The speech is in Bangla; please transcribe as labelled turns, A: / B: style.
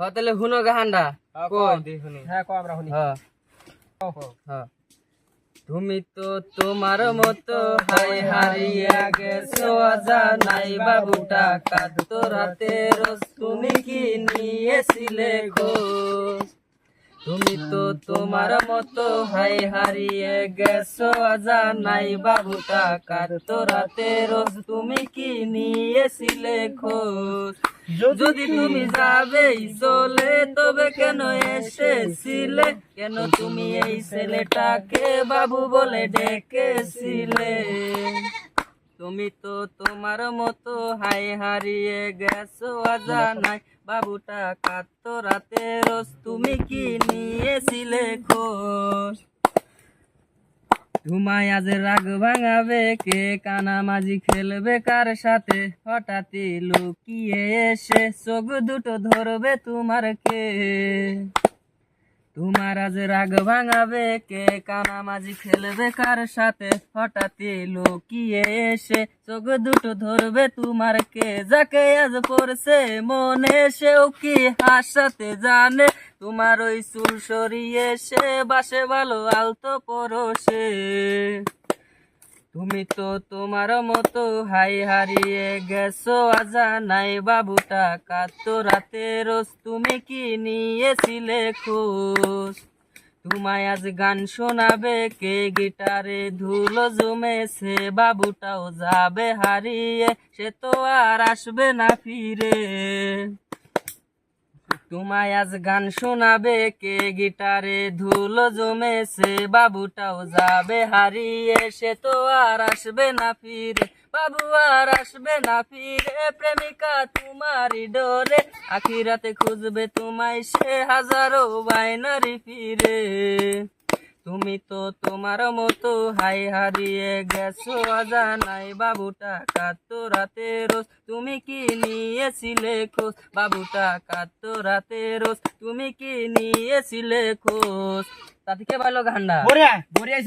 A: হ তাহলে হুনো গাহান্ডা কই?
B: হ্যাঁ কো আমরা শুনি।
A: হ্যাঁ। হ্যাঁ। তুমি তো তোমার মতো হাই হারিয়া গেছো নাই বাবুটা কাঁদত রাতে রোজ। তুমি কি নিয়েছিলে খোঁজ? তুমি তো তোমার মতো হাই হারিয়ে গেছো আজা নাই বাবুটা কাঁদত রাতে রোজ। তুমি কি নিয়েছিলে খোঁজ? যদি তুমি যাবেই চলে তবে কেন এসেছিলে? কেন তুমি এই ছেলেটাকে বাবু বলে ডেকেছিলে? তুমি তো তোমার মতো হাই হারিয়ে গেছো নাই বাবুটা কাঁদতো রাতে রোজ। তুমি কি নিয়েছিলে খোঁজ আজ রাগ ভাঙাবে, কে কানা মাঝি খেলবে কার সাথে? হঠাৎই লুকিয়ে এসে চোখ দুটো ধরবে তোমার কে? তোমার আজ রাগ ভাঙাবে, কে কানা মাঝি খেলবে কার সাথে? হঠাৎই লুকিয়ে এসে চোখ দুটো ধরবে তোমার কে? যাকে আজ পড়ছে মনে, সেও কি হাসাতে জানে? তোমার ওই চুল সরিয়ে সে বাসে ভালো আলতো পরশে। তুমি তো তোমার মতো হাই হারিয়ে গেছো আজা নাই বাবুটা কাতো রাতে। রোজ তুমি কি নিয়েছিলে খোঁজ? তোমায় আজ গান শোনাবে কে? গিটারে ধুলো জমেছে, বাবুটাও যাবে হারিয়ে, সে তো আর আসবে না ফিরে। তোমায় আজ গান শোনাবে কে? গিটারে ধুলো জমেছে, বাবুটাও যাবে হারিয়ে, সে তো আর আসবে না ফিরে। বাবু আর আসবে না ফিরে, প্রেমিকা তোমারই ডোরে। আখিরাতে খুঁজবে তোমায় সে হাজারো বাইনারি ফিরে। তুমি তো তোমার মতো হাই হারিয়ে গেছো নাই বাবুটা কাতো রাতে রোজ। তুমি কি নিয়েছিলে খোঁজ? বাবুটা কাতো রাতে রোজ। তুমি কি নিয়েছিলে খোঁজ? তাতে কে ভালো গান্ডা
B: বড়িয়া বড়িয়া